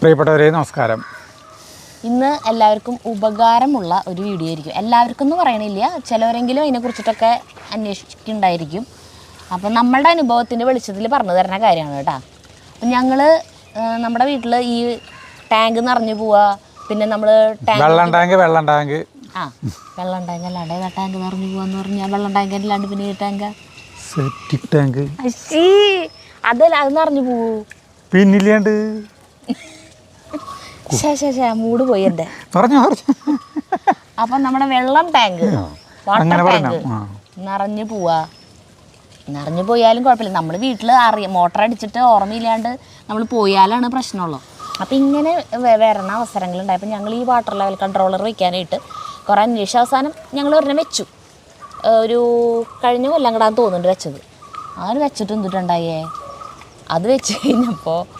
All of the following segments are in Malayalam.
പ്രിയപ്പെട്ടവരെ നമസ്കാരം. ഇന്ന് എല്ലാവർക്കും ഉപകാരമുള്ള ഒരു വീഡിയോ ആയിരിക്കും. എല്ലാവർക്കും എന്ന് പറയണില്ല. ചിലവരെങ്കിലും അതിനെക്കുറിച്ചിട്ടൊക്കെ അന്വേഷിക്കുന്നുണ്ടായിരിക്കും അപ്പം നമ്മളുടെ അനുഭവത്തിന്റെ വെളിച്ചത്തിൽ പറഞ്ഞു തരുന്ന കാര്യമാണ് കേട്ടോ. അപ്പം ഞങ്ങൾ നമ്മുടെ വീട്ടിൽ ഈ ടാങ്ക് നിറഞ്ഞു പോവുക പിന്നെ നമ്മൾ ടാങ്ക് വെള്ളം ടാങ്ക് വെള്ളം ടാങ്ക്. ആ വെള്ളം ടാങ്ക് അല്ലാണ്ട് ഏതാ ടാങ്ക് നിറഞ്ഞു പോവാന്ന് പറഞ്ഞാൽ വെള്ളം ടാങ്ക് അല്ലാണ്ട് പിന്നെ ഈ ടാങ്ക്? സെപ്റ്റിക് ടാങ്ക് അതല്ല അത് നിറഞ്ഞു പോവൂ. പിന്നില്ലാണ്ട്. മൂട് പോയി എന്റെ പറഞ്ഞു പറഞ്ഞു. അപ്പം നമ്മുടെ വെള്ളം ടാങ്ക്. Water tank. നിറഞ്ഞു പോവാ. നിറഞ്ഞു പോയാലും കുഴപ്പമില്ല. നമ്മൾ വീട്ടിൽ അറിയ മോട്ടർ അടിച്ചിട്ട് ഓർമ്മയില്ലാണ്ട് നമ്മൾ പോയാലാണ് പ്രശ്നമുള്ളൂ. അപ്പം ഇങ്ങനെ വരണ അവസരങ്ങളുണ്ടായപ്പോൾ ഞങ്ങൾ ഈ വാട്ടർ ലെവൽ കൺട്രോളർ വയ്ക്കാനായിട്ട് കുറേ അന്വേഷിച്ച അവസാനം ഞങ്ങൾ ഒരെണ്ണം വെച്ചു. ഒരു കഴിഞ്ഞ കൊല്ലം കടാൻ തോന്നുന്നുണ്ട് വെച്ചത്. അങ്ങനെ വെച്ചിട്ട് എന്തിട്ടുണ്ടായേ? അത് വെച്ച് കഴിഞ്ഞപ്പോൾ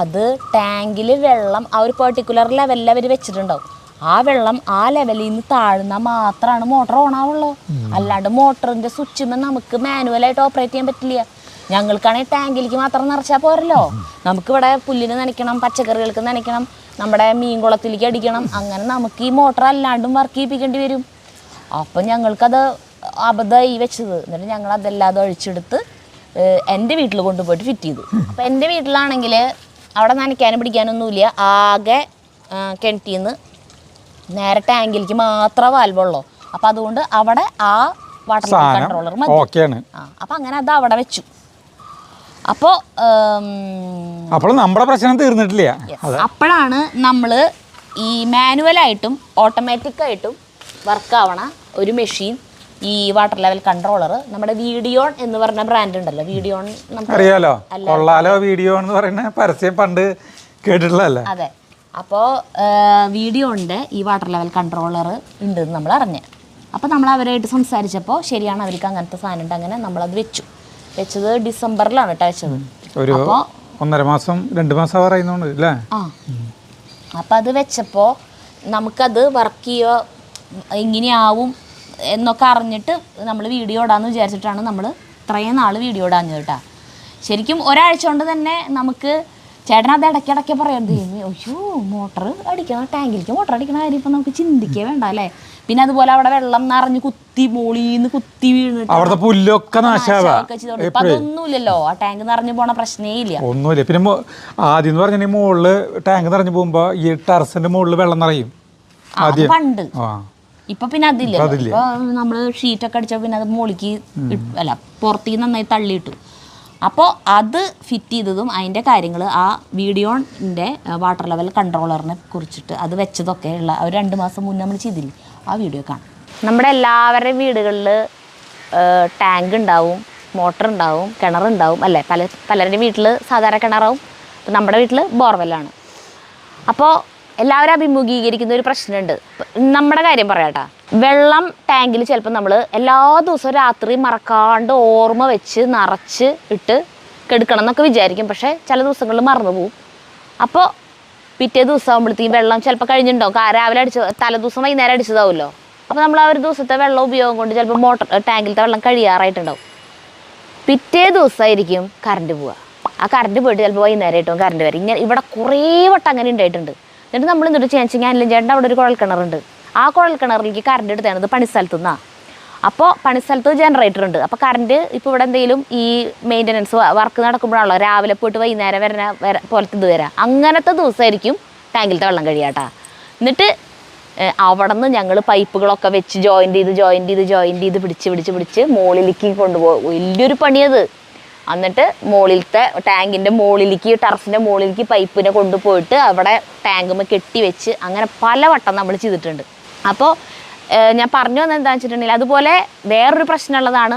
അത് ടാങ്കിൽ വെള്ളം ആ ഒരു പെർട്ടിക്കുലർ ലെവലിൽ അവർ വെച്ചിട്ടുണ്ടാവും. ആ വെള്ളം ആ ലെവലിൽ നിന്ന് താഴ്ന്നാൽ മാത്രമാണ് മോട്ടർ ഓൺ ആവുള്ളൂ. അല്ലാണ്ട് മോട്ടറിന്റെ സ്വിച്ചുമ്പോൾ നമുക്ക് മാനുവലായിട്ട് ഓപ്പറേറ്റ് ചെയ്യാൻ പറ്റില്ല. ഞങ്ങൾക്കാണെങ്കിൽ ടാങ്കിലേക്ക് മാത്രം നിറച്ചാൽ പോരല്ലോ. നമുക്കിവിടെ പുല്ലിന് നനയ്ക്കണം പച്ചക്കറികൾക്ക് നനയ്ക്കണം നമ്മുടെ മീൻകുളത്തിലേക്ക് അടിക്കണം. അങ്ങനെ നമുക്ക് ഈ മോട്ടർ അല്ലാണ്ടും വർക്ക് ചെയ്യിപ്പിക്കേണ്ടി വരും. അപ്പം ഞങ്ങൾക്കത് അബദ്ധമായി വെച്ചത്. എന്നിട്ട് ഞങ്ങൾ അതെല്ലാം അത് ഒഴിച്ചെടുത്ത് എന്റെ വീട്ടിൽ കൊണ്ടുപോയിട്ട് ഫിറ്റ് ചെയ്തു. അപ്പം എന്റെ വീട്ടിലാണെങ്കിൽ അവിടെ നനയ്ക്കാനും പിടിക്കാനൊന്നുമില്ല. ആകെ കിണറ്റിൽ നിന്ന് നേരെ ടാങ്കിലേക്ക് മാത്രമേ വാൽവുള്ളൂ. അപ്പം അതുകൊണ്ട് അവിടെ ആ വാട്ടർ കൺട്രോളർ മതി. ആ അപ്പം അങ്ങനെ അത് അവിടെ വെച്ചു. അപ്പോൾ അപ്പോൾ നമ്മുടെ പ്രശ്നം തീർന്നിട്ടില്ല. അപ്പോഴാണ് നമ്മൾ ഈ മാനുവലായിട്ടും ഓട്ടോമാറ്റിക്കായിട്ടും വർക്ക് ആവണ ഒരു മെഷീൻ ഈ വാട്ടർ ലെവൽ കൺട്രോളർ നമ്മുടെ വീഡിയോൺ എന്ന് പറഞ്ഞ ബ്രാൻഡ് ഉണ്ടല്ലോ. വീഡിയോൺ അറിയാലോ? കൊള്ളാലോ വീഡിയോ എന്ന് പറയുന്ന പരസ്യം പണ്ട് കേട്ടിട്ടുള്ളതല്ലേ? അതെ. അപ്പോൾ വീഡിയോണിന്റെ ഈ വാട്ടർ ലെവൽ കൺട്രോളർ ഉണ്ടെന്ന് നമ്മൾ അറിഞ്ഞ്. അപ്പോൾ നമ്മൾ അവരായിട്ട് സംസാരിച്ചപ്പോൾ ശരിയാണ് അവർക്ക് അങ്ങനത്തെ സാധനം ഉണ്ട്. അങ്ങനെ നമ്മളത് വെച്ചു. വെച്ചത് ഡിസംബറിലാണ് കേട്ടോ വെച്ചത്. ഒരു ഒന്നര മാസം രണ്ട് മാസം പറയുന്നുണ്ട് അല്ലേ ആ. അപ്പോൾ അത് വെച്ചപ്പോൾ നമുക്കത് വർക്ക് ചെയ്യുക എങ്ങനെയാവും എന്നൊക്കെ അറിഞ്ഞിട്ട് നമ്മൾ വീഡിയോ ഇടാന്ന് വിചാരിച്ചിട്ടാണ് നമ്മൾ ഇത്രയും നാൾ വീഡിയോ ഇടാഞ്ഞത് കേട്ടോ. ശരിക്കും ഒരാഴ്ച കൊണ്ട് തന്നെ നമുക്ക് ചേട്ടൻ അത് ഇടയ്ക്കിടയ്ക്ക് പറയാം ദൈവമേ അയ്യോ മോട്ടർ അടിക്കണം ടാങ്കിലേക്ക് മോട്ടർ അടിക്കണ കാര്യം ഇപ്പം നമുക്ക് ചിന്തിക്കേ വേണ്ട അല്ലേ? പിന്നെ അതുപോലെ അവിടെ വെള്ളം നിറഞ്ഞ് കുത്തി മോളിന്ന് കുത്തി വീണിട്ട് അവിടുത്തെ പുല്ലൊക്കെ ഇപ്പം അതൊന്നുമില്ലല്ലോ. ആ ടാങ്ക് നിറഞ്ഞു പോണ പ്രശ്നേ ഇല്ല. ഒന്നുമില്ല. പിന്നെ ആദ്യം എന്ന് പറഞ്ഞാൽ മുകളിൽ ടാങ്ക് നിറഞ്ഞു പോകുമ്പോൾ ഈ ടെറസിന്റെ മുകളിൽ വെള്ളം നിറയും. പണ്ട്. ഇപ്പൊ പിന്നെ അതില്ല. ഇപ്പൊ നമ്മൾ ഷീറ്റൊക്കെ അടിച്ച പിന്നെ അത് മുകളിക്ക് അല്ല പുറത്തേക്ക് നന്നായി തള്ളിയിട്ടു. അപ്പോൾ അത് ഫിറ്റ് ചെയ്തതും അതിന്റെ കാര്യങ്ങൾ ആ വീഡിയോന്റെ വാട്ടർ ലെവൽ കൺട്രോളറിനെ കുറിച്ചിട്ട് അത് വെച്ചതൊക്കെ ഉള്ള ഒരു രണ്ട് മാസം മുന്നേ നമ്മൾ ചെയ്തില്ലേ? ആ വീഡിയോ കാണാം. നമ്മുടെ എല്ലാവരുടെയും വീടുകളിൽ ടാങ്ക് ഉണ്ടാവും മോട്ടർ ഉണ്ടാവും കിണറുണ്ടാവും അല്ലേ? പല പലരുടെയും വീട്ടിൽ സാധാരണ കിണറാവും ഇപ്പം നമ്മുടെ വീട്ടിൽ ബോർവെല്ലാണ് അപ്പോൾ എല്ലാവരും അഭിമുഖീകരിക്കുന്ന ഒരു പ്രശ്നമുണ്ട്. നമ്മുടെ കാര്യം പറയാട്ടാ. വെള്ളം ടാങ്കിൽ ചിലപ്പോൾ നമ്മൾ എല്ലാ ദിവസവും രാത്രി മറക്കാണ്ട് ഓർമ്മ വെച്ച് നിറച്ച് ഇട്ട് കെടുക്കണം എന്നൊക്കെ വിചാരിക്കും. പക്ഷേ ചില ദിവസങ്ങളിൽ മറന്നു പോകും അപ്പോൾ പിറ്റേ ദിവസം ആകുമ്പോഴത്തേക്കും വെള്ളം ചിലപ്പോൾ കഴിഞ്ഞിട്ടുണ്ടാവും. രാവിലെ അടിച്ച തലേദിവസം വൈകുന്നേരം അടിച്ചതാവുമല്ലോ. അപ്പോൾ നമ്മൾ ആ ഒരു ദിവസത്തെ വെള്ളം ഉപയോഗം കൊണ്ട് ചിലപ്പോൾ മോട്ടർ ടാങ്കിലത്തെ വെള്ളം കഴിയാറായിട്ടുണ്ടാവും. പിറ്റേ ദിവസമായിരിക്കും കറണ്ട് പോവുക. ആ കറണ്ട് പോയിട്ട് ചിലപ്പോൾ വൈകുന്നേരം ആയിട്ടും കറണ്ട് വരും. ഇങ്ങനെ ഇവിടെ കുറേ വട്ടം അങ്ങനെ ഉണ്ടായിട്ടുണ്ട്. എന്നിട്ട് നമ്മൾ എന്നിട്ട് ചേച്ചി ഞാനില്ല ചേട്ടന്റെ അവിടെ ഒരു കുഴൽ കിണറുണ്ട് ആ കുഴൽ കിണറിലേക്ക് കറണ്ട് എടുത്തത് പണിസ്ഥലത്തു നിന്നാണ് അപ്പോൾ പണിസ്ഥലത്ത് ജനറേറ്റർ ഉണ്ട്. അപ്പോൾ കറണ്ട് ഇപ്പോൾ ഇവിടെ എന്തെങ്കിലും ഈ മെയിന്റനൻസ് വർക്ക് നടക്കുമ്പോഴാണല്ലോ രാവിലെ പോയിട്ട് വൈകുന്നേരം വരണ വര പോലത്തെ ഇത് വരാം. അങ്ങനത്തെ ദിവസമായിരിക്കും ടാങ്കിലത്തെ വെള്ളം കഴിയാട്ടാ എന്നിട്ട് അവിടെ നിന്ന് ഞങ്ങൾ പൈപ്പുകളൊക്കെ വെച്ച് ജോയിന്റ് ചെയ്ത് ജോയിന്റ് ചെയ്ത് ജോയിന്റ് ചെയ്ത് പിടിച്ച് പിടിച്ച് പിടിച്ച് മുകളിലേക്ക് കൊണ്ടുപോകും. വലിയൊരു പണിയത് എന്നിട്ട് മുകളിലത്തെ ടാങ്കിന്റെ മുകളിലേക്ക് ടർഫിന്റെ മുകളിലേക്ക് പൈപ്പിനെ കൊണ്ടുപോയിട്ട് അവിടെ ടാങ്കുമ്മ കെട്ടി വെച്ച് അങ്ങനെ പല വട്ടം നമ്മൾ ചെയ്തിട്ടുണ്ട് അപ്പോൾ ഞാൻ പറഞ്ഞു വന്നത് എന്താണെന്ന് വെച്ചിട്ടുണ്ടെങ്കിൽ അതുപോലെ വേറൊരു പ്രശ്നമുള്ളതാണ്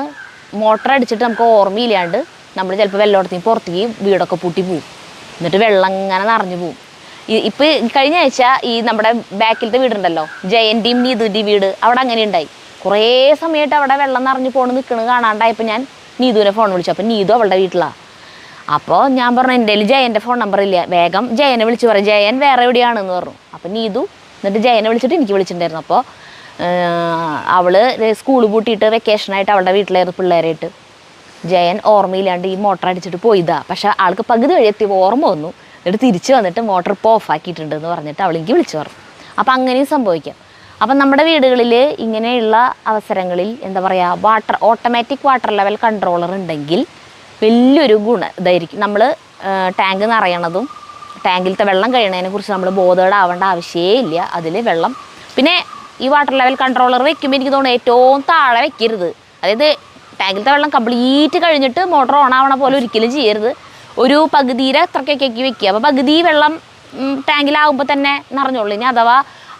മോട്ടർ അടിച്ചിട്ട് നമുക്ക് ഓർമ്മയില്ലാണ്ട് നമ്മൾ ചിലപ്പോൾ വെള്ളത്തോടത്തേക്ക് പുറത്തേക്ക് വീടൊക്കെ പൂട്ടി പോവും. എന്നിട്ട് വെള്ളം ഇങ്ങനെ നിറഞ്ഞു പോവും. ഈ- ഇപ്പൊ കഴിഞ്ഞ ആഴ്ച ഈ നമ്മുടെ ബാക്കിലത്തെ വീടുണ്ടല്ലോ ജയന്റെയും നീതുവിന്റെയും വീട് അവിടെ അങ്ങനെ ഉണ്ടായി. കുറേ സമയമായിട്ട് അവിടെ വെള്ളം നിറഞ്ഞു പോകണം നിൽക്കണത് കാണാണ്ടായപ്പോൾ ഞാൻ നീതുവിനെ ഫോൺ വിളിച്ചു. അപ്പം നീതു അവളുടെ വീട്ടിലാണ് അപ്പോൾ ഞാൻ പറഞ്ഞു എന്റെ കയ്യിൽ ജയന്റെ ഫോൺ നമ്പർ ഇല്ല. വേഗം ജയനെ വിളിച്ച് പറയും ജയൻ വേറെ എവിടെയാണെന്ന് പറഞ്ഞു. അപ്പം നീതു എന്നിട്ട് ജയനെ വിളിച്ചിട്ട് എനിക്ക് വിളിച്ചിട്ടുണ്ടായിരുന്നു. അപ്പോൾ അവൾ സ്കൂൾ പൂട്ടിയിട്ട് വെക്കേഷനായിട്ട് അവളുടെ വീട്ടിലായിരുന്നു പിള്ളേരായിട്ട്. ജയൻ ഓർമ്മയില്ലാണ്ട് ഈ മോട്ടർ അടിച്ചിട്ട് പോയിതാ. പക്ഷെ ആൾക്ക് പകുതി വഴി എത്തിയപ്പോൾ ഓർമ്മ വന്നു. എന്നിട്ട് തിരിച്ച് വന്നിട്ട് മോട്ടർ ഇപ്പോൾ ഓഫ് ആക്കിയിട്ടുണ്ട് എന്ന് പറഞ്ഞിട്ട് അവളെനിക്ക് വിളിച്ചു പറഞ്ഞു. അപ്പോൾ അങ്ങനെയും സംഭവിക്കാം. അപ്പം നമ്മുടെ വീടുകളിൽ ഇങ്ങനെയുള്ള അവസരങ്ങളിൽ എന്താ പറയുക water automatic water level controller ഉണ്ടെങ്കിൽ വലിയൊരു ഗുണ ഇതായിരിക്കും. നമ്മൾ ടാങ്ക് നിറയണതും ടാങ്കിലത്തെ വെള്ളം കഴിയണതിനെ കുറിച്ച് നമ്മൾ ബോധേഡാവേണ്ട ആവശ്യമേ ഇല്ല അതിൽ വെള്ളം പിന്നെ ഈ വാട്ടർ ലെവൽ കൺട്രോളർ വെക്കുമ്പോൾ എനിക്ക് തോന്നുന്നു ഏറ്റവും താഴെ വെക്കരുത്. അതായത് ടാങ്കിലത്തെ വെള്ളം കംപ്ലീറ്റ് കഴിഞ്ഞിട്ട് മോട്ടർ ഓൺ ആവണ പോലെ ഒരിക്കലും ചെയ്യരുത്. ഒരു പകുതിയിലെ അത്രയ്ക്കൊക്കെ വെക്കുക. അപ്പോൾ പകുതി വെള്ളം ടാങ്കിലാവുമ്പോൾ തന്നെ നിറഞ്ഞോളൂ. ഇനി അഥവാ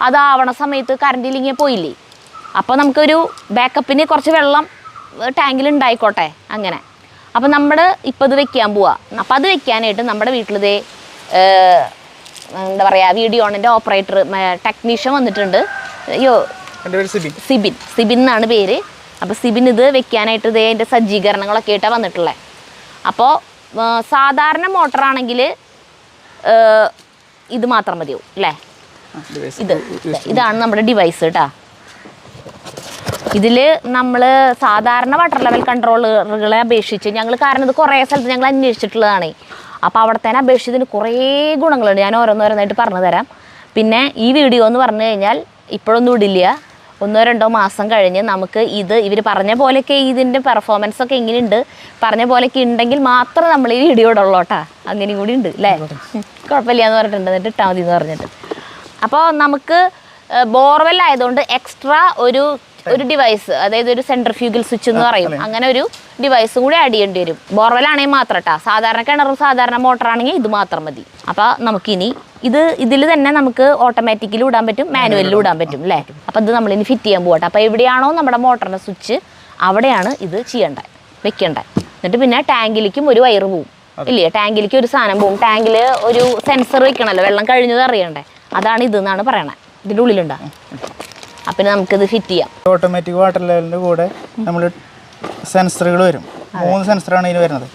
അതാവണ സമയത്ത് കറണ്ട് ഇല്ലെങ്കിൽ പോയില്ലേ? അപ്പോൾ നമുക്കൊരു ബാക്കപ്പിന് കുറച്ച് വെള്ളം ടാങ്കിൽ ഉണ്ടായിക്കോട്ടെ അങ്ങനെ. അപ്പോൾ നമ്മൾ ഇപ്പോൾ ഇത് വെക്കാൻ പോവാ. അപ്പോൾ അത് വെക്കാനായിട്ട് നമ്മുടെ വീട്ടിലിതേ എന്താ പറയുക വീഡിയോണിന്റെ ഓപ്പറേറ്റർ ടെക്നീഷ്യൻ വന്നിട്ടുണ്ട്. അയ്യോ സിബിൻ. സിബിൻ. എന്നാണ് പേര്. അപ്പോൾ സിബിൻ ഇത് വെക്കാനായിട്ട് ഇതേ അതിന്റെ സജ്ജീകരണങ്ങളൊക്കെ ആയിട്ടാണ് വന്നിട്ടുള്ളത് അപ്പോൾ സാധാരണ മോട്ടറാണെങ്കിൽ ഇത് മാത്രം മതിയാവും അല്ലേ? ഇത് ഇതാണ് നമ്മുടെ ഡിവൈസ് കേട്ടോ ഇതിൽ നമ്മൾ സാധാരണ വാട്ടർ ലെവൽ കൺട്രോളറുകളെ അപേക്ഷിച്ച് ഞങ്ങൾ കാരണം ഇത് കുറേ സ്ഥലത്ത് ഞങ്ങൾ അന്വേഷിച്ചിട്ടുള്ളതാണ്. അപ്പോൾ അവിടത്തേനെ അപേക്ഷിച്ച് ഇതിന് കുറേ ഗുണങ്ങളുണ്ട്. ഞാൻ ഓരോന്നോരോന്നായിട്ട് പറഞ്ഞു തരാം. പിന്നെ ഈ വീഡിയോ എന്ന് പറഞ്ഞു കഴിഞ്ഞാൽ ഇപ്പോഴൊന്നും ഇടില്ല. ഒന്നോ രണ്ടോ മാസം കഴിഞ്ഞ് നമുക്ക് ഇത് ഇവർ പറഞ്ഞ പോലെയൊക്കെ ഇതിന്റെ പെർഫോമൻസ് ഒക്കെ എങ്ങനെയുണ്ട് പറഞ്ഞ പോലെയൊക്കെ ഉണ്ടെങ്കിൽ മാത്രം നമ്മൾ ഈ വീഡിയോ ഇടുള്ളൂ കേട്ടോ. അങ്ങനെയും കൂടി ഉണ്ട് അല്ലേ കുഴപ്പമില്ല എന്ന് പറഞ്ഞിട്ടുണ്ട് എന്നിട്ട് ഇട്ടാൽ മതി എന്ന് പറഞ്ഞിട്ട്. അപ്പോൾ നമുക്ക് ബോർവെൽ ആയതുകൊണ്ട് എക്സ്ട്രാ ഒരു ഒരു ഡിവൈസ് അതായത് ഒരു സെൻട്രൽ ഫ്യൂഗിൽ സ്വിച്ച് എന്ന് പറയും. അങ്ങനെ ഒരു ഡിവൈസ് കൂടി ആഡ് ചെയ്യേണ്ടി വരും. ബോർവെൽ ആണെങ്കിൽ മാത്രം കേട്ടോ സാധാരണ കിണറും സാധാരണ മോട്ടർ ആണെങ്കിൽ ഇത് മാത്രം മതി. അപ്പോൾ നമുക്കിനി ഇത് ഇതിൽ തന്നെ നമുക്ക് ഓട്ടോമാറ്റിക്കലി ഇടാൻ പറ്റും മാനുവലിൽ ഇടാൻ പറ്റും അല്ലേ അപ്പോൾ ഇത് നമ്മളിനി ഫിറ്റ് ചെയ്യാൻ പോകട്ടെ അപ്പോൾ എവിടെയാണോ നമ്മുടെ മോട്ടറിന്റെ സ്വിച്ച് അവിടെയാണ് ഇത് ചെയ്യേണ്ടത് വെക്കേണ്ടത്. എന്നിട്ട് പിന്നെ ടാങ്കിലേക്കും ഒരു വയറ് പോവും. ഇല്ലേ? ടാങ്കിലേക്ക് ഒരു സാധനം പോവും. ടാങ്കിൽ ഒരു സെൻസർ വെക്കണമല്ലോ വെള്ളം കഴിഞ്ഞത് അറിയണ്ടേ? അതാണ് ഇതെന്നാണ് പറയണേ. ഇതിന്റെ ഉള്ളിലുണ്ടോ? അപ്പം ഇത് ഫിറ്റ് ചെയ്യാം. ഓട്ടോമാറ്റിക് വാട്ടർ ലെവലിന്റെ കൂടെ നമ്മൾ സെൻസറുകൾ വരും. മൂന്ന് സെൻസറാണ് ഇതിന് വരുന്നത്.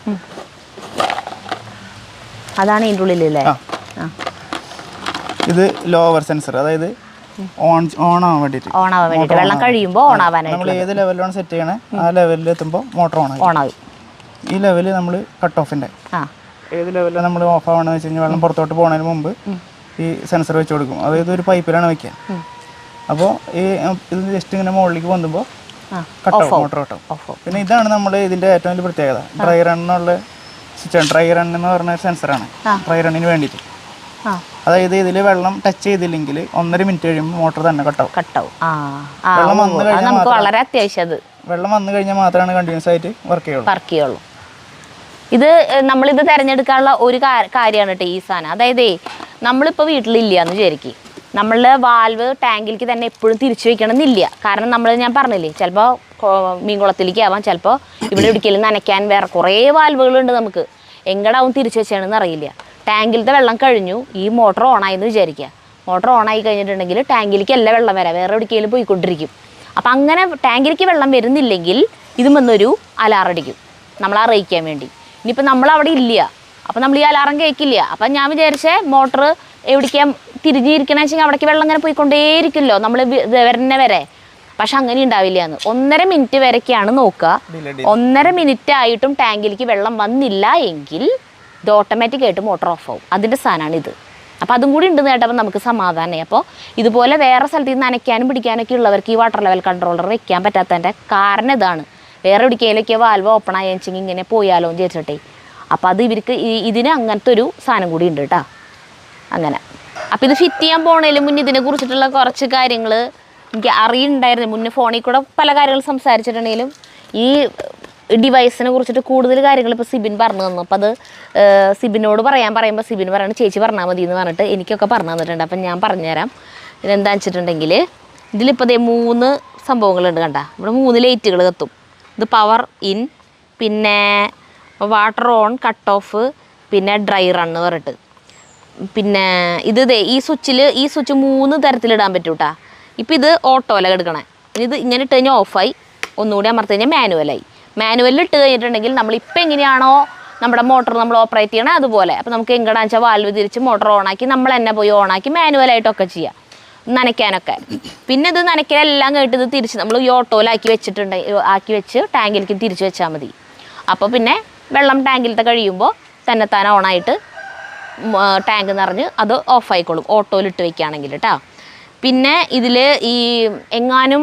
അതാണ് ഇതിന്റെ ഉള്ളിലല്ലേ ഇത് ലോവർ സെൻസർ അതായത് ഓൺ ഓൺ ആവാൻ വേണ്ടിയിട്ട്. ഓൺ ആവാൻ വേണ്ടിയിട്ട്. വെള്ളം കഴിയുമ്പോൾ ഓൺ ആവാനായിട്ട് നമ്മൾ ഏത് ലെവലിലാണ് സെറ്റ് ചെയ്യണേ ആ ലെവലിൽ എത്തുമ്പോൾ മോട്ടർ ഓൺ ആയി ഓൺ ആവും ഈ ലെവലിൽ നമ്മൾ കട്ട് ഓഫിന്റെ ഏത് ലെവലിൽ നമ്മൾ ഓഫ് ആവണമെന്ന് വെച്ച് കഴിഞ്ഞാൽ വെള്ളം പുറത്തോട്ട് പോകുന്നതിന് മുമ്പ് ഈ സെൻസർ വെച്ച് കൊടുക്കും. അതായത് ഒരു പൈപ്പിലാണ് വെക്കുക. അപ്പോൾ ഈ ഇത് ജസ്റ്റ് ഇങ്ങനെ മുകളിലേക്ക് പൊന്തുമ്പോൾ കട്ടാവും മോട്ടർ കട്ടാവും ഓഫ് പിന്നെ ഇതാണ് നമ്മൾ ഇതിന്റെ ഏറ്റവും വലിയ പ്രത്യേകത. ഡ്രൈ റൺ എന്നുള്ള സ്വിച്ചാണ് ഡ്രൈ റൺ എന്ന് പറഞ്ഞ സെൻസറാണ് ഡ്രൈ റണ്ണിന് വേണ്ടിയിട്ട്. അതായത് ഇതിൽ വെള്ളം ടച്ച് ചെയ്തില്ലെങ്കിൽ ഒന്നര മിനിറ്റ് കഴിയുമ്പോൾ മോട്ടർ തന്നെ കട്ടാവും കട്ടാവും വെള്ളം വന്നു കഴിഞ്ഞാൽ വളരെ അത്യാവശ്യം വെള്ളം വന്നു കഴിഞ്ഞാൽ മാത്രമാണ് കണ്ടിന്യൂസ് ആയിട്ട് വർക്ക് ചെയ്യുള്ളൂ. വർക്ക് ചെയ്യുള്ളൂ. ഇത് നമ്മളിത് തിരഞ്ഞെടുക്കാനുള്ള ഒരു കാര്യമാണ് കേട്ടോ ഈ സാധനം. അതായത് നമ്മളിപ്പോൾ വീട്ടിലില്ല എന്ന് വിചാരിക്കും. നമ്മളുടെ വാൽവ് ടാങ്കിലേക്ക് തന്നെ എപ്പോഴും തിരിച്ചു വെക്കണം എന്നില്ല കാരണം നമ്മൾ ഞാൻ പറഞ്ഞില്ലേ ചിലപ്പോൾ മീൻകുളത്തിലേക്ക് ആവാം. ചിലപ്പോൾ ഇവിടെ ഇടുക്കിയിൽ നനയ്ക്കാൻ വേറെ കുറേ വാൽവുകളുണ്ട് നമുക്ക്. എങ്ങടാവും തിരിച്ചു വെച്ചാണെന്ന് അറിയില്ല. ടാങ്കിലത്തെ വെള്ളം കഴിഞ്ഞു. ഈ മോട്ടർ ഓൺ എന്ന് വിചാരിക്കുക മോട്ടർ ഓണായി കഴിഞ്ഞിട്ടുണ്ടെങ്കിൽ ടാങ്കിലേക്ക് എല്ലാ വെള്ളം വരാം. വേറെ എവിടേക്കെങ്കിലും പോയിക്കൊണ്ടിരിക്കും. അപ്പം അങ്ങനെ ടാങ്കിലേക്ക് വെള്ളം വരുന്നില്ലെങ്കിൽ ഇതും വന്നൊരു അലാറടിക്കും നമ്മളെ അറിയിക്കാൻ വേണ്ടി. ഇനിയിപ്പോൾ നമ്മൾ അവിടെ ഇല്ല. അപ്പം നമ്മൾ ഈ അലാറം കേൾക്കില്ല അപ്പം ഞാൻ വിചാരിച്ചേ മോട്ടർ എവിടേക്കാ തിരിഞ്ഞിരിക്കണമെന്ന് വെച്ചാൽ അവിടേക്ക് വെള്ളം ഇങ്ങനെ പോയിക്കൊണ്ടേയിരിക്കുമല്ലോ നമ്മൾ വരുന്ന വരെ. പക്ഷെ അങ്ങനെ ഉണ്ടാവില്ല എന്ന് ഒന്നര മിനിറ്റ് വരെയൊക്കെയാണ് നോക്കുക. ഒന്നര മിനിറ്റ് ആയിട്ടും ടാങ്കിലേക്ക് വെള്ളം വന്നില്ല എങ്കിൽ ഇത് ഓട്ടോമാറ്റിക് ആയിട്ട് മോട്ടർ ഓഫ് ആവും. അതിന്റെ സാധനമാണ് ഇത്. അപ്പോൾ അതും കൂടി ഉണ്ടെന്ന് കേട്ടപ്പോൾ നമുക്ക് സമാധാനമായി അപ്പോൾ ഇതുപോലെ വേറെ സ്ഥലത്ത് നിന്ന് നനയ്ക്കാനും പിടിക്കാനൊക്കെ ഉള്ളവർക്ക് ഈ വാട്ടർ ലെവൽ കൺട്രോളർ വെക്കാൻ പറ്റാത്തതിന്റെ കാരണം ഇതാണ്. വേറെ എവിടേക്കെങ്കിലൊക്കെ വാൽവ് ഓപ്പൺ ആയെന്ന് വെച്ചെങ്കിൽ ഇങ്ങനെ പോയാലോ എന്ന് വിചാരിച്ചിട്ടേ. അപ്പോൾ അത് ഇവർക്ക് ഇതിന് അങ്ങനത്തെ ഒരു സാധനം കൂടി ഉണ്ട് കേട്ടോ. അങ്ങനെ. അപ്പോൾ ഇത് ഫിറ്റ് ചെയ്യാൻ പോണേലും മുന്നേ ഇതിനെ കുറിച്ചിട്ടുള്ള കുറച്ച് കാര്യങ്ങൾ എനിക്ക് അറിയുന്നുണ്ടായിരുന്നു മുന്നേ ഫോണിൽ കൂടെ പല കാര്യങ്ങൾ സംസാരിച്ചിട്ടുണ്ടെങ്കിലും ഈ ഡിവൈസിനെ കുറിച്ചിട്ട് കൂടുതൽ കാര്യങ്ങൾ ഇപ്പോൾ സിബിൻ പറഞ്ഞു തന്നു. അപ്പോൾ അത് സിബിനോട് പറയാൻ പറയുമ്പോൾ സിബിൻ പറയുന്നത് ചേച്ചി പറഞ്ഞാൽ മതി എന്ന് പറഞ്ഞിട്ട് എനിക്കൊക്കെ പറഞ്ഞു തന്നിട്ടുണ്ട്. അപ്പം ഞാൻ പറഞ്ഞുതരാം. ഇതെന്താണെന്ന് വെച്ചിട്ടുണ്ടെങ്കിൽ ഇതിലിപ്പോൾ ദേ മൂന്ന് സംഭവങ്ങളുണ്ട് കണ്ട. ഇവിടെ മൂന്ന് ലൈറ്റുകൾ കത്തും. ഇത് പവർ ഇൻ പിന്നെ വാട്ടർ ഓൺ കട്ട് ഓഫ് പിന്നെ ഡ്രൈ റൺ എന്ന് പറഞ്ഞിട്ട്. പിന്നെ ഇത് ദേ ഈ സ്വിച്ചിൽ ഈ സ്വിച്ച് മൂന്ന് തരത്തിലിടാൻ പറ്റും കേട്ടോ ഇപ്പം ഇത് ഓട്ടോയിലാണ് എടുക്കണേ. ഇത് ഇങ്ങനെ ഇട്ട് കഴിഞ്ഞാൽ ഓഫായി ഒന്നുകൂടി അമർത്തി കഴിഞ്ഞാൽ മാനുവലായി മാനുവലിൽ ഇട്ട് കഴിഞ്ഞിട്ടുണ്ടെങ്കിൽ നമ്മൾ എങ്ങനെയാണോ നമ്മുടെ മോട്ടർ നമ്മൾ ഓപ്പറേറ്റ് ചെയ്യണം അതുപോലെ. അപ്പോൾ നമുക്ക് എങ്ങടാന്ന് വെച്ചാൽ വാൽവ് തിരിച്ച് മോട്ടോർ ഓണാക്കി നമ്മൾ തന്നെ പോയി ഓണാക്കി മാനുവലായിട്ടൊക്കെ ചെയ്യാം. നനയ്ക്കാനൊക്കെ. പിന്നെ ഇത് നനയ്ക്കലെല്ലാം കേട്ട് ഇത് തിരിച്ച് നമ്മൾ ഈ ഓട്ടോയിലാക്കി വെച്ചിട്ടുണ്ടെങ്കിൽ ആക്കി വെച്ച് ടാങ്കിലേക്ക് തിരിച്ച് വെച്ചാൽ മതി. അപ്പോൾ പിന്നെ വെള്ളം ടാങ്കിലത്തെ കഴിയുമ്പോൾ തന്നെത്താൻ ഓണായിട്ട് ടാങ്ക് നിറഞ്ഞ് അത് ഓഫായിക്കോളും. ഓട്ടോയിലിട്ട് വെക്കുകയാണെങ്കിൽ കേട്ടോ പിന്നെ ഇതിൽ ഈ എങ്ങാനും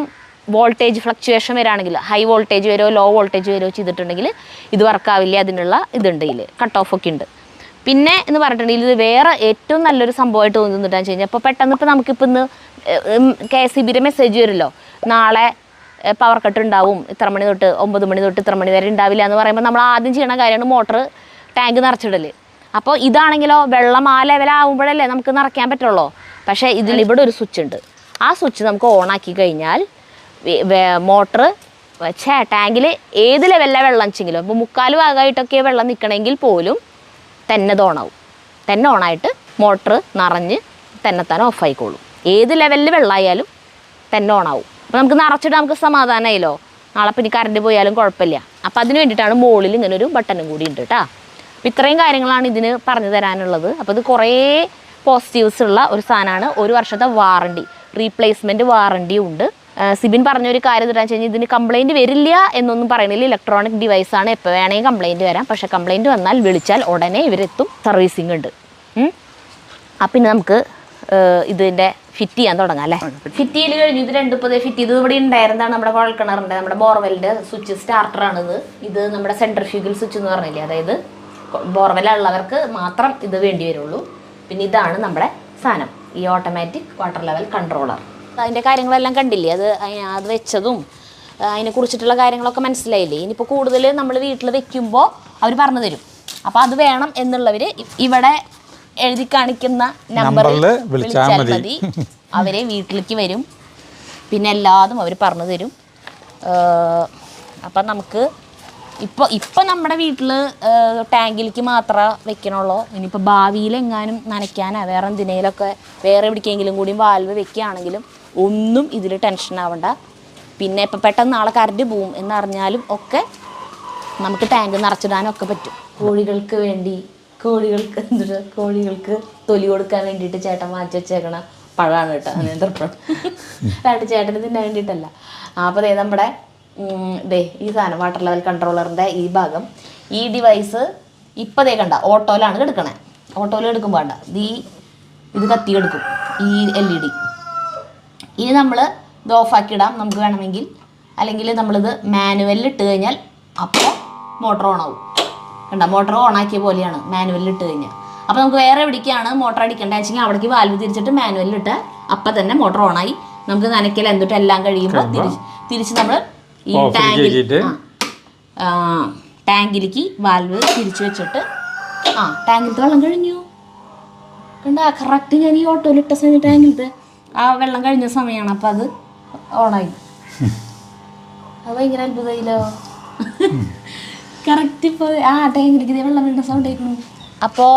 വോൾട്ടേജ് ഫ്ലക്ച്വേഷൻ വരാണെങ്കിൽ ഹൈ വോൾട്ടേജ് വരുമോ ലോ വോൾട്ടേജ് വരുമോ ചെയ്തിട്ടുണ്ടെങ്കിൽ ഇത് വർക്കാവില്ല അതിനുള്ള ഇതുണ്ട് ഇതിൽ കട്ട് ഓഫ് ഒക്കെ ഉണ്ട്. പിന്നെ എന്ന് പറഞ്ഞിട്ടുണ്ടെങ്കിൽ ഇത് വേറെ ഏറ്റവും നല്ലൊരു സംഭവമായിട്ട് തോന്നുന്നുണ്ടെന്ന് വെച്ച് കഴിഞ്ഞാൽ ഇപ്പോൾ പെട്ടെന്ന് ഇപ്പോൾ നമുക്കിപ്പോൾ ഇന്ന് കെ എസ് സി ബിയുടെ മെസ്സേജ് വരുമല്ലോ. നാളെ പവർ കട്ട് ഉണ്ടാവും. ഇത്ര മണി തൊട്ട് ഒമ്പത് മണി തൊട്ട് ഇത്ര മണി വരെ ഉണ്ടാവില്ല എന്ന് പറയുമ്പോൾ നമ്മൾ ആദ്യം ചെയ്യണ കാര്യമാണ് മോട്ടർ ടാങ്ക് നിറച്ചിടൽ അപ്പോൾ ഇതാണെങ്കിലോ വെള്ളം ആ ലെവലാവുമ്പോഴല്ലേ നമുക്ക് നിറയ്ക്കാൻ പറ്റുള്ളൂ. പക്ഷേ ഇതിൽ ഇവിടെ ഒരു സ്വിച്ച് ഉണ്ട്. ആ സ്വിച്ച് നമുക്ക് ഓൺ ആക്കി കഴിഞ്ഞാൽ മോട്ടർ ഛേ ടാങ്കിൽ ഏത് ലെവലിലെ വെള്ളം വെച്ചെങ്കിലും ഇപ്പോൾ മുക്കാൽ ഭാഗമായിട്ടൊക്കെ വെള്ളം നിൽക്കണമെങ്കിൽ പോലും തന്നെ ഓണാവും തന്നെ ഓണായിട്ട് മോട്ടർ നിറഞ്ഞ് തന്നെത്താൻ ഓഫ് ആയിക്കോളും. ഏത് ലെവലിൽ വെള്ളമായാലും തന്നെ ഓണാവും അപ്പോൾ നമുക്ക് നിറച്ചിട്ട് നമുക്ക് സമാധാനമായല്ലോ നാളെ പിന്നെ കറണ്ട് പോയാലും കുഴപ്പമില്ല. അപ്പോൾ അതിന് വേണ്ടിയിട്ടാണ് മുകളിൽ ഇങ്ങനെ ഒരു ബട്ടണും കൂടി ഉണ്ട് കേട്ടോ അപ്പോൾ ഇത്രയും കാര്യങ്ങളാണ് ഇതിന് പറഞ്ഞു തരാനുള്ളത്. അപ്പോൾ ഇത് കുറേ പോസിറ്റീവ്സ് ഉള്ള ഒരു സാധനമാണ്. ഒരു വർഷത്തെ വാറണ്ടി റീപ്ലേസ്മെന്റ് വാറണ്ടി ഉണ്ട്. സിബിൻ പറഞ്ഞ ഒരു കാര്യം എന്താണെന്ന് വെച്ച് കഴിഞ്ഞാൽ ഇതിന് കംപ്ലൈന്റ് വരില്ല എന്നൊന്നും പറയണില്ല. ഇലക്ട്രോണിക് ഡിവൈസാണ് എപ്പോൾ വേണമെങ്കിൽ കംപ്ലൈന്റ് വരാം. പക്ഷേ കംപ്ലൈന്റ് വന്നാൽ വിളിച്ചാൽ ഉടനെ ഇവരെത്തും സർവീസിംഗ് ഉണ്ട്. അപ്പം പിന്നെ നമുക്ക് ഇതിന്റെ ഫിറ്റ് ചെയ്യാൻ തുടങ്ങാം അല്ലേ? ഫിറ്റ് ചെയ്ത് കഴിഞ്ഞു ഇത് രണ്ട് ഇപ്പോൾ ഫിറ്റ് ചെയ്ത് ഇവിടെ ഉണ്ടായിരുന്നതാണ് നമ്മുടെ കുഴൽക്കിണറിന്റെ നമ്മുടെ ബോർവെലിന്റെ സ്വിച്ച് സ്റ്റാർട്ടറാണിത് ഇത് നമ്മുടെ സെൻട്രൽ ഫ്യൂഗൽ സ്വിച്ച് എന്ന് പറഞ്ഞില്ലേ? അതായത് ബോർവെല്ലുള്ളവർക്ക് മാത്രം ഇത് വേണ്ടി വരുള്ളൂ. പിന്നെ ഇതാണ് നമ്മുടെ സാധനം ഈ ഓട്ടോമാറ്റിക് വാട്ടർ ലെവൽ കൺട്രോളർ അതിന്റെ കാര്യങ്ങളെല്ലാം കണ്ടില്ലേ? അത് അത് വെച്ചതും അതിനെ കുറിച്ചിട്ടുള്ള കാര്യങ്ങളൊക്കെ മനസ്സിലായില്ലേ? ഇനിയിപ്പോൾ കൂടുതൽ നമ്മൾ വീട്ടിൽ വെക്കുമ്പോൾ അവർ പറഞ്ഞു തരും. അപ്പോൾ അത് വേണം എന്നുള്ളവർ ഇവിടെ എഴുതി കാണിക്കുന്ന നമ്പറിൽ വിളിച്ചാൽ മതി. അവരെ വീട്ടിലേക്ക് വരും. പിന്നെ എല്ലാതും അവർ പറഞ്ഞു തരും. അപ്പം നമുക്ക് ഇപ്പോൾ ഇപ്പം നമ്മുടെ വീട്ടിൽ ടാങ്കിലേക്ക് മാത്രമേ വെക്കണുള്ളൂ. ഇനിയിപ്പോൾ ഭാവിയിൽ എങ്ങാനും നനയ്ക്കാനോ വേറെ എന്തിനേലൊക്കെ വേറെ എവിടേക്കെങ്കിലും കൂടി വാൽവ് വെക്കുകയാണെങ്കിലും ഒന്നും ഇതിൽ ടെൻഷൻ ആവണ്ട. പിന്നെ ഇപ്പം പെട്ടെന്ന് നാളെ കറണ്ട് പോവും എന്നറിഞ്ഞാലും ഒക്കെ നമുക്ക് ടാങ്ക് നിറച്ചിടാനൊക്കെ പറ്റും. കോഴികൾക്ക് വേണ്ടി കോഴികൾക്ക് എന്തുട്ടാ കോഴികൾക്ക് തൊലി കൊടുക്കാൻ വേണ്ടിയിട്ട് ചേട്ടൻ മാറ്റി വെച്ചേക്കണ പഴമാണ് കേട്ടോ നേന്ത്രപ്പഴം അതായിട്ട് ചേട്ടന് തിന്നാൻ വേണ്ടിയിട്ടല്ല. അപ്പോൾ ദേ നമ്മുടെ ദേ ഈ സാധനം വാട്ടർ ലെവൽ കൺട്രോളറിന്റെ ഈ ഭാഗം ഈ ഡിവൈസ് ഇപ്പോൾ ദേ കണ്ട ഓട്ടോയിലാണ് എടുക്കണേ. ഓട്ടോയിൽ എടുക്കുമ്പോൾ വേണ്ട ഈ ഇത് കത്തി എടുക്കും ഈ എൽ ഇ ഡി ഇനി നമ്മൾ ഇത് ഓഫാക്കി ഇടാം നമുക്ക് വേണമെങ്കിൽ. അല്ലെങ്കിൽ നമ്മളിത് മാനുവലിൽ ഇട്ട് കഴിഞ്ഞാൽ അപ്പോൾ മോട്ടർ ഓൺ ആവും. കണ്ട? മോട്ടർ ഓൺ ആക്കിയ പോലെയാണ് മാനുവലിൽ ഇട്ട് കഴിഞ്ഞാൽ അപ്പോൾ നമുക്ക് വേറെ എവിടേക്കാണ് മോട്ടർ അടിക്കേണ്ടത്? വെച്ചെങ്കിൽ അവിടേക്ക് വാൽവ് തിരിച്ചിട്ട് മാനുവലിൽ ഇട്ട് അപ്പം തന്നെ മോട്ടർ ഓൺ ആയി നമുക്ക് നനയ്ക്കൽ എന്തിട്ട് എല്ലാം കഴിയുമ്പോൾ തിരിച്ച് തിരിച്ച് നമ്മൾ ഈ ടാങ്കിൽ ടാങ്കിലേക്ക് വാൽവ് തിരിച്ചു വെച്ചിട്ട് ആ ടാങ്കിലത്തെ വെള്ളം കഴിഞ്ഞു. കണ്ടാ? കറക്റ്റ് ഞാൻ ഈ ഓട്ടോയിൽ ഇട്ട സമയം ടാങ്കിലത്തെ ആ വെള്ളം കഴിഞ്ഞ സമയമാണ് അപ്പം അത് ഓണായി. അത് ഭയങ്കര അത്ഭുതമായില്ലോ കറക്റ്റ് ഇപ്പോൾ ആ ടാങ്കിലേക്ക് ഇതേ വെള്ളം വീണ്ട സൗണ്ട് കേൾക്കണു അപ്പോൾ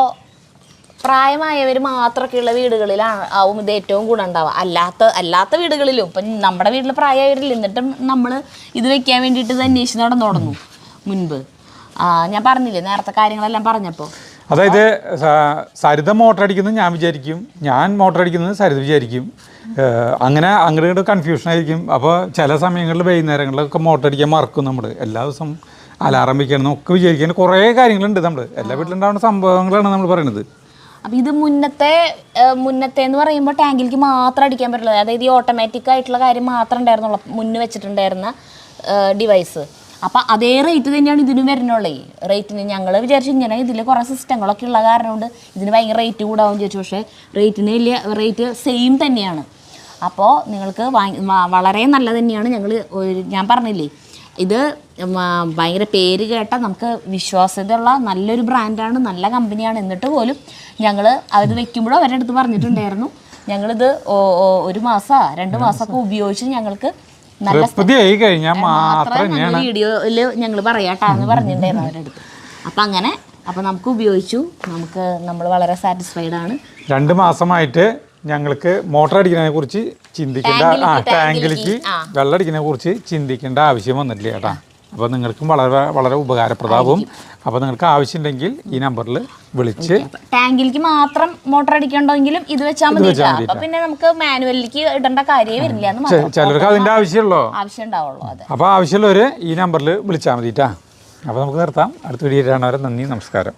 പ്രായമായവർ മാത്രമൊക്കെയുള്ള വീടുകളിലാണ് ആവും ഇത് ഏറ്റവും ഗുണം ഉണ്ടാവുക. അല്ലാത്ത അല്ലാത്ത വീടുകളിലും ഇപ്പം നമ്മുടെ വീട്ടിൽ പ്രായമായവരില്ല. എന്നിട്ടും നമ്മൾ ഇത് വെക്കാൻ വേണ്ടിയിട്ട് ഇത് അന്വേഷിച്ച് നടന്നു തുടങ്ങും മുൻപ്. ആ, ഞാൻ പറഞ്ഞില്ലേ നേരത്തെ കാര്യങ്ങളെല്ലാം പറഞ്ഞപ്പോൾ അതായത് സരിത മോട്ടർ അടിക്കുന്നത് ഞാൻ വിചാരിക്കും. ഞാൻ മോട്ടർ അടിക്കുന്നത് സരിത വിചാരിക്കും. അങ്ങനെ അങ്ങോട്ട് ഇങ്ങോട്ട് കൺഫ്യൂഷൻ ആയിരിക്കും. അപ്പോൾ ചില സമയങ്ങളിൽ വൈകുന്നേരങ്ങളിലൊക്കെ മോട്ടർ അടിക്കാൻ മറക്കും നമ്മൾ എല്ലാ ദിവസവും അലാറം വെക്കണം ഒക്കെ വിചാരിക്കാൻ കുറേ കാര്യങ്ങളുണ്ട് നമ്മൾ എല്ലാ വീട്ടിലുണ്ടാവുന്ന സംഭവങ്ങളാണ് നമ്മൾ പറയുന്നത് അപ്പം ഇത് മുന്നത്തെ മുന്നത്തെ എന്ന് പറയുമ്പോൾ ടാങ്കിലേക്ക് മാത്രം അടിക്കാൻ പറ്റുള്ളൂ. അതായത് ഈ ഓട്ടോമാറ്റിക് ആയിട്ടുള്ള കാര്യം മാത്രം ഉണ്ടായിരുന്നുള്ളൂ. മുന്ന് വെച്ചിട്ടുണ്ടായിരുന്ന ഡിവൈസ് അപ്പം അതേ റേറ്റ് തന്നെയാണ് ഇതിനും വരുന്നുള്ളേ. റേറ്റിന് ഞങ്ങൾ വിചാരിച്ചു ഇങ്ങനെ ഇതിൽ കുറേ സിസ്റ്റങ്ങളൊക്കെ ഉള്ള കാരണം കൊണ്ട് ഇതിന് ഭയങ്കര റേറ്റ് കൂടാവും ചോദിച്ചു പക്ഷേ റേറ്റിന് വലിയ റേറ്റ് സെയിം തന്നെയാണ്. അപ്പോൾ നിങ്ങൾക്ക് വളരെ നല്ല തന്നെയാണ് ഞങ്ങൾ ഞാൻ പറഞ്ഞില്ലേ ഇത് ഭയങ്കര പേര് കേട്ട നമുക്ക് വിശ്വാസ്യതയുള്ള നല്ലൊരു ബ്രാൻഡാണ് നല്ല കമ്പനിയാണ് എന്നിട്ട് പോലും ഞങ്ങൾ അവർ വെക്കുമ്പോഴും അവരുടെ അടുത്ത് പറഞ്ഞിട്ടുണ്ടായിരുന്നു. ഞങ്ങളിത് ഒരു മാസമോ രണ്ട് മാസമൊക്കെ ഉപയോഗിച്ച് ഞങ്ങൾക്ക് നല്ല വീഡിയോയിൽ ഞങ്ങൾ പറയാട്ടാന്ന് പറഞ്ഞിട്ടുണ്ടായിരുന്നു അവരുടെ അടുത്ത് അപ്പം അങ്ങനെ അപ്പം നമുക്ക് ഉപയോഗിച്ചു. നമുക്ക് നമ്മൾ വളരെ സാറ്റിസ്ഫൈഡ് ആണ്. രണ്ട് മാസമായിട്ട് ഞങ്ങൾക്ക് മോട്ടർ അടിക്കുന്നതിനെ കുറിച്ച് ചിന്തിക്കേണ്ട ആ ടാങ്കിലേക്ക്. വെള്ളം അടിക്കുന്നതിനെ കുറിച്ച് ചിന്തിക്കേണ്ട ആവശ്യം വന്നിട്ടില്ല ചേട്ടാ അപ്പോൾ നിങ്ങൾക്കും വളരെ വളരെ ഉപകാരപ്രദമാവും. അപ്പോൾ നിങ്ങൾക്ക് ആവശ്യമുണ്ടെങ്കിൽ ഈ നമ്പറിൽ വിളിച്ച് ടാങ്കിലേക്ക് മാത്രം മോട്ടർ അടിക്കണ്ടെങ്കിലും ഇത് വെച്ചാൽ മതി അപ്പോൾ പിന്നെ നമുക്ക് മാനുവലിലേക്ക് ഇടേണ്ട കാര്യമേ വരില്ല എന്ന് മാത്രം. ചിലർക്ക് അതിന്റെ ആവശ്യമുള്ളൂ. ആവശ്യം ഉണ്ടാവുള്ളൂ അതെ. അപ്പോൾ ആവശ്യമുള്ളവർ ഈ നമ്പറിൽ വിളിച്ചാൽ മതിട്ടാ. അപ്പോൾ നമുക്ക് നിർത്താം. അടുത്ത വീഡിയോ കാണാൻ നന്ദി നമസ്കാരം.